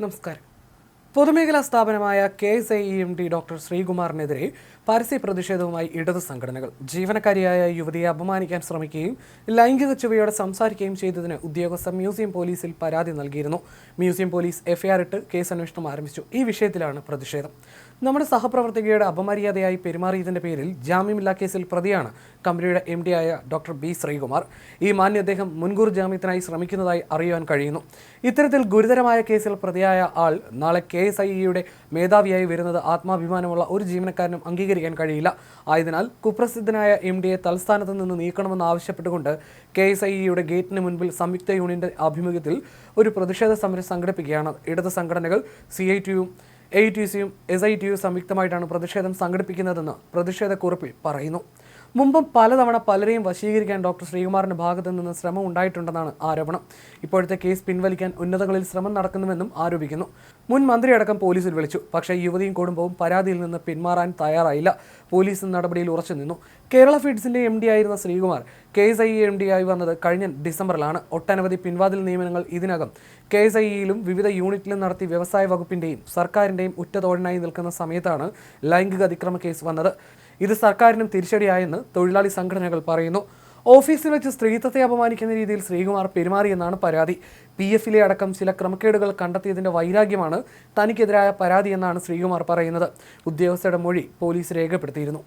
നമസ്കാരം. പൊതുമേഖലാ സ്ഥാപനമായ K S I E M D doctor ശ്രീകുമാറിനെതിരെ പരസ്യ പ്രതിഷേധവുമായി ഇടത് സംഘടനകൾ. ജീവനക്കാരിയായ യുവതിയെ അപമാനിക്കാൻ ശ്രമിക്കുകയും ലൈംഗിക ചുവയോടെ സംസാരിക്കുകയും ചെയ്തതിന് ഉദ്യോഗസ്ഥർ മ്യൂസിയം പോലീസിൽ പരാതി നൽകിയിരുന്നു. Museum police F I R ഇട്ട് കേസ് അന്വേഷണം ആരംഭിച്ചു. ഈ വിഷയത്തിലാണ് പ്രതിഷേധം. നമ്മുടെ സഹപ്രവർത്തകയുടെ അപമര്യാദയായി പെരുമാറിയതിന്റെ പേരിൽ ജാമ്യമില്ലാ കേസിൽ പ്രതിയാണ് കമ്പനിയുടെ എം ഡി ആയ ഡോക്ടർ ബി ശ്രീകുമാർ. ഈ മാന്യ അദ്ദേഹം മുൻകൂർ ജാമ്യത്തിനായി ശ്രമിക്കുന്നതായി അറിയുവാൻ കഴിയുന്നു. ഇത്തരത്തിൽ ഗുരുതരമായ കേസിൽ പ്രതിയായ ആൾ നാളെ കെ എസ് ഐ ഇയുടെ മേധാവിയായി വരുന്നത് ആത്മാഭിമാനമുള്ള ഒരു ജീവനക്കാരനും അംഗീകരിക്കാൻ കഴിയില്ല. ആയതിനാൽ കുപ്രസിദ്ധനായ എം ഡിയെ തൽസ്ഥാനത്ത് നിന്ന് നീക്കണമെന്ന് ആവശ്യപ്പെട്ടുകൊണ്ട് കെ എസ് ഐ ഇയുടെ ഗേറ്റിന് മുൻപിൽ സംയുക്ത യൂണിയന്റെ ആഭിമുഖ്യത്തിൽ ഒരു പ്രതിഷേധ സമരം സംഘടിപ്പിക്കുകയാണ്. ഇടത് സംഘടനകൾ സി ഐ ടിയും എ ടി സിയും എസ് ഐ ടിയും സംയുക്തമായിട്ടാണ് പ്രതിഷേധം സംഘടിപ്പിക്കുന്നതെന്ന് പ്രതിഷേധക്കുറിപ്പിൽ പറയുന്നു. മുമ്പും പലതവണ പലരെയും വശീകരിക്കാൻ ഡോക്ടർ ശ്രീകുമാറിന്റെ ഭാഗത്തു നിന്ന് ശ്രമം ഉണ്ടായിട്ടുണ്ടെന്നാണ് ആരോപണം. ഇപ്പോഴത്തെ കേസ് പിൻവലിക്കാൻ ഉന്നതങ്ങളിൽ ശ്രമം നടക്കുന്നുവെന്നും ആരോപിക്കുന്നു. മുൻ മന്ത്രിയടക്കം പോലീസിൽ വിളിച്ചു. പക്ഷേ യുവതിയും കുടുംബവും പരാതിയിൽ നിന്ന് പിന്മാറാൻ തയ്യാറായില്ല. പോലീസ് നടപടിയിൽ ഉറച്ചു നിന്നു. കേരള ഫീഡ്സിന്റെ എം ഡി ആയിരുന്ന Sreekumar K S I M D ആയി വന്നത് കഴിഞ്ഞ ഡിസംബറിലാണ്. ഒട്ടനവധി പിൻവാതിൽ നിയമനങ്ങൾ ഇതിനകം കെ എസ് ഐ ഇയിലും വിവിധ യൂണിറ്റിലും നടത്തി വ്യവസായ വകുപ്പിന്റെയും സർക്കാരിന്റെയും ഉറ്റതോഴനായി നിൽക്കുന്ന സമയത്താണ് ലൈംഗിക അതിക്രമ കേസ് വന്നത്. ഇത് സർക്കാരിനും തിരിച്ചടിയായെന്ന് തൊഴിലാളി സംഘടനകൾ പറയുന്നു. ഓഫീസിൽ വെച്ച് സ്ത്രീത്വത്തെ അപമാനിക്കുന്ന രീതിയിൽ ശ്രീകുമാർ പെരുമാറിയെന്നാണ് പരാതി. പി എഫിലെ അടക്കം ചില ക്രമക്കേടുകൾ കണ്ടെത്തിയതിന്റെ വൈരാഗ്യമാണ് തനിക്കെതിരായ പരാതിയെന്നാണ് ശ്രീകുമാർ പറയുന്നത്. ഉദ്യോഗസ്ഥരുടെ മൊഴി പോലീസ് രേഖപ്പെടുത്തിയിരുന്നു.